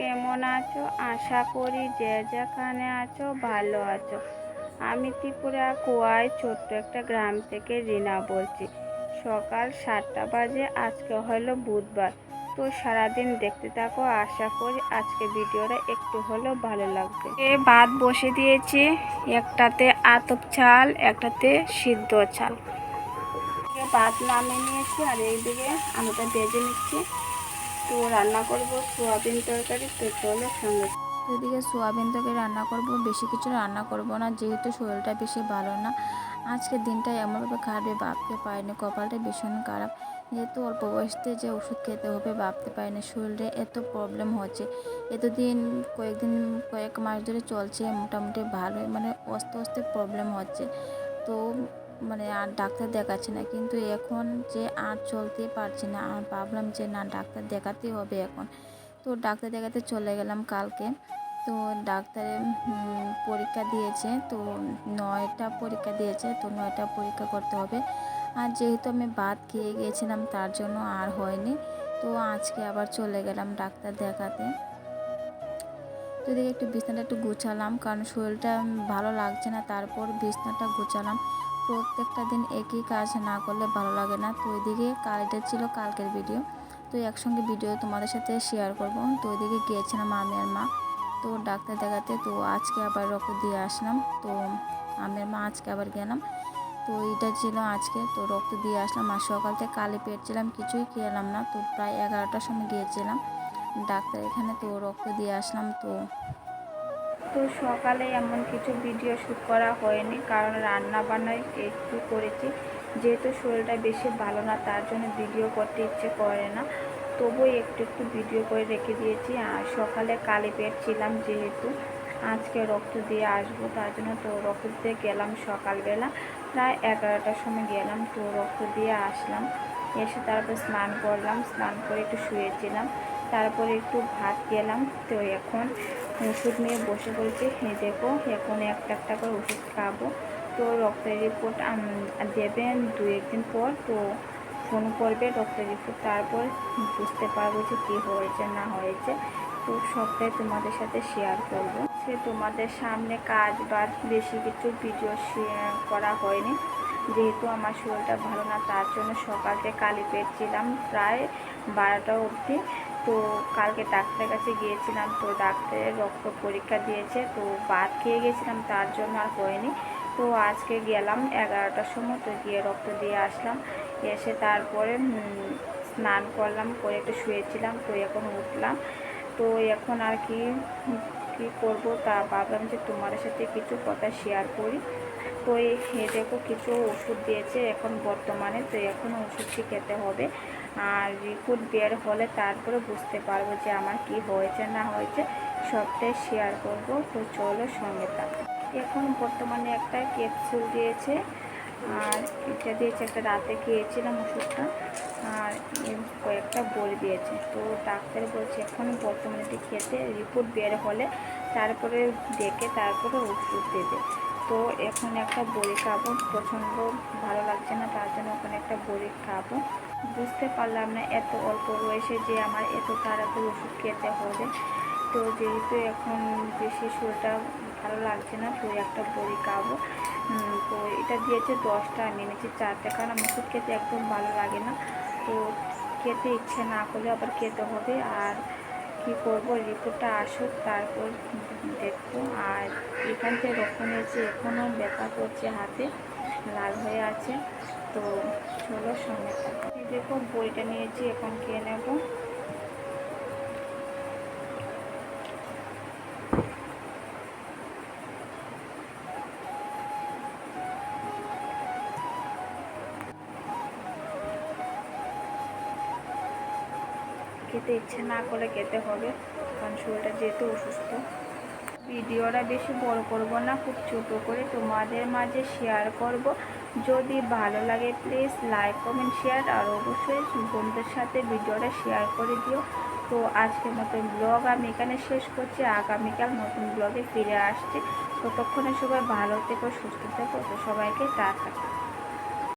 কেমন আছো? আশা করি যে যেখানে আছো ভালো আছো। আমি ত্রিপুরা কুয়ায় ছোট্ট একটা গ্রাম থেকে রিনা বলছি। সকাল সাতটা বাজে, আজকে হলো বুধবার। তো সারাদিন দেখতে থাকো, আশা করি আজকে ভিডিওটা একটু হলেও ভালো লাগবে। এ ভাত বসে দিয়েছি, একটাতে আতপ চাল, একটাতে সিদ্ধ চাল। ভাত নামিয়ে নিয়েছি, আর এইদিকে আলুটা ভেজে নিচ্ছি। তো রান্না করব সোয়াবিন তরকারি, তো চলো সঙ্গে। এদিকে সোয়াবিন তরকারি রান্না করব, বেশি কিছু রান্না করব না, যেহেতু শরীরটা বেশি ভালো না। আজকের দিনটা এমনভাবে কাটবে ভাবতে পারিনি, কপালটা ভীষণ খারাপ। যেহেতু অল্প বয়সতে যে ওষুধ খেতে হবে ভাবতে পারিনি, শরীরে এত প্রবলেম হচ্ছে। এতদিন কয়েকদিন, কয়েক মাস ধরে চলছে, মোটামুটি ভালোই মানে আস্তে আস্তে প্রবলেম হচ্ছে। তো মানে আর ডাক্তার দেখাচ্ছে না। কিন্তু এখন যে আর চলতে পারছি না আর ভাবলাম যে না, ডাক্তার দেখাতেই হবে এখন। তো ডাক্তার দেখাতে চলে গেলাম কালকে। তো ডাক্তারে পরীক্ষা দিয়েছে। তো নয়টা পরীক্ষা দিয়েছে। তো নয়টা পরীক্ষা করতে হবে। আর যেহেতু আমি ভাত খেয়ে গিয়েছিলাম, তার জন্য আর হয়নি। তো আজকে আবার চলে গেলাম ডাক্তার দেখাতে। তো এদিকে একটু বিছনাটা একটু গুছালাম, কারণ শরীরটা ভালো লাগছে না। তারপর বিছনাটা গুছালাম। প্রত্যেকটা দিন একই কাজ না করলে ভালো লাগে না। তো ওইদিকে কাল এটা ছিল কালকের ভিডিও তো একসঙ্গে ভিডিও তোমাদের সাথে শেয়ার করব। তো ওইদিকে গিয়েছিলাম আমি আর মা। তো ডাক্তার দেখাতে, তো আজকে আবার রক্ত দিয়ে আসলাম। তো আমি আর মা আজকে আবার গেলাম। তো এটা ছিল আজকে। তো রক্ত দিয়ে আসলাম। আর সকাল থেকে কালি পেট ছিলাম, কিছুই খেলাম না। তো প্রায় এগারোটার সময় গিয়েছিলাম। ডাক্তার এখানে, তো রক্ত দিয়ে আসলাম। তো তো সকালে এমন কিছু ভিডিও শ্যুট করা হয়নি, কারণ রান্না বান্নায় একটু করেছি। যেহেতু শরীরটা বেশি ভালো না, তার জন্য ভিডিও করতে ইচ্ছে করে না। তবুও একটু একটু ভিডিও করে রেখে দিয়েছি। আর সকালে কালি পেট ছিলাম যেহেতু, আজকে রক্ত দিয়ে আসব, তার জন্য তো রক্ত দিতে গেলাম সকালবেলা। প্রায় এগারোটার সময় গেলাম, তো রক্ত দিয়ে আসলাম। এসে তারপর স্নান করলাম, স্নান করে একটু শুয়েছিলাম। তারপরে একটু ভাত খেলাম তো এখন ওষুধ নিয়ে বসে পড়েছি। এই দেখো, এখন একটা একটা করে ওষুধ খাব। তো রক্তের রিপোর্ট দেবেন দু একদিন পর। তো ফোন করবে রক্তের রিপোর্ট তারপর বুঝতে পারব যে কী হয়েছে, না হয়েছে। তো সবটাই তোমাদের সাথে শেয়ার করব। সে তোমাদের সামনে কাজ বা বেশি কিছু ভিডিও শেয়ার করা হয়নি। যেহেতু আমার শরীরটা ভালো না, তার জন্য সকাল কালি পেট ছিলাম প্রায় বারোটা অবধি। তো কালকে ডাক্তারের কাছে গিয়েছিলাম, তো ডাক্তারের রক্ত পরীক্ষা দিয়েছে, তো বাদ খেয়ে গেছিলাম, তার জন্য আর হয়নি। তো আজকে গেলাম এগারোটার সময়, তো গিয়ে রক্ত দিয়ে আসলাম, এসে তারপরে স্নান করলাম, করে একটু শুয়েছিলাম, তো এখন উঠলাম। তো এখন আর কি কি করব তা ভাবলাম যে তোমাদের সাথে কিছু কথা শেয়ার করি। তো এই দেখো কিছু ওষুধ দিয়েছে এখন বর্তমানে, তো এখন ওষুধটি খেতে হবে। আর রিপোর্ট বের হলে তারপরে বুঝতে পারব যে আমার কি হয়েছে, না হয়েছে, সবটাই শেয়ার করব। তো চলো সঙ্গে থাকো। এখন বর্তমানে একটা ক্যাপসুল দিয়েছে, আর এটা দিয়েছে একটা রাতে খেয়েছিলাম ওষুধটা, আর কয়েকটা বই দিয়েছে। তো ডাক্তার বলছে এখন বর্তমানে খেতে রিপোর্ট বের হলে তারপরে দেখে তারপরে ওষুধ দেবে। তো এখন একটা বড়ি খাব। প্রচণ্ড ভালো লাগছে না, তার জন্য ওখানে একটা বড়ি খাব। বুঝতে পারলাম না এত অল্প বয়সে যে আমার এত তাড়াতাড়ি ওষুধ খেতে হবে। তো যেহেতু এখন বেশি শরীরটা ভালো লাগছে না, তো একটা বড়ি খাব। তো এটা দিয়েছে দশটা, আমি চারটে। কারণ আমার ওষুধ খেতে একদম ভালো লাগে না। তো খেতে ইচ্ছে না করলে আবার খেতে হবে। আর কি করব? রিপোর্টটা আসুক, তারপর দেখব। আর এখান থেকে রক্ষণ হয়েছে এখনও ব্যথা করছে হাতে, লাল হয়ে আছে। তো চলো সঙ্গে থাকো। দেখো, বইটা নিয়েছি, এখন খেয়ে নেব। খেতে ইচ্ছে না করে খেতে হবে, কারণ শরীরটা যেহেতু অসুস্থ। ভিডিওটা বেশি বড় করব না, খুব ছোট করে তোমাদের মাঝে শেয়ার করব। যদি ভালো লাগে প্লিজ লাইক কমেন্ট শেয়ার আর অবশ্যই বন্ধুদের সাথে ভিডিওটা শেয়ার করে দিও। তো আজকের মতন ব্লগ আমি এখানে শেষ করছি। আগামীকাল নতুন ব্লগে ফিরে আসছি। ততক্ষণে সবাই ভালো থেকো, সুস্থ থেকো। তো সবাইকে টাটা।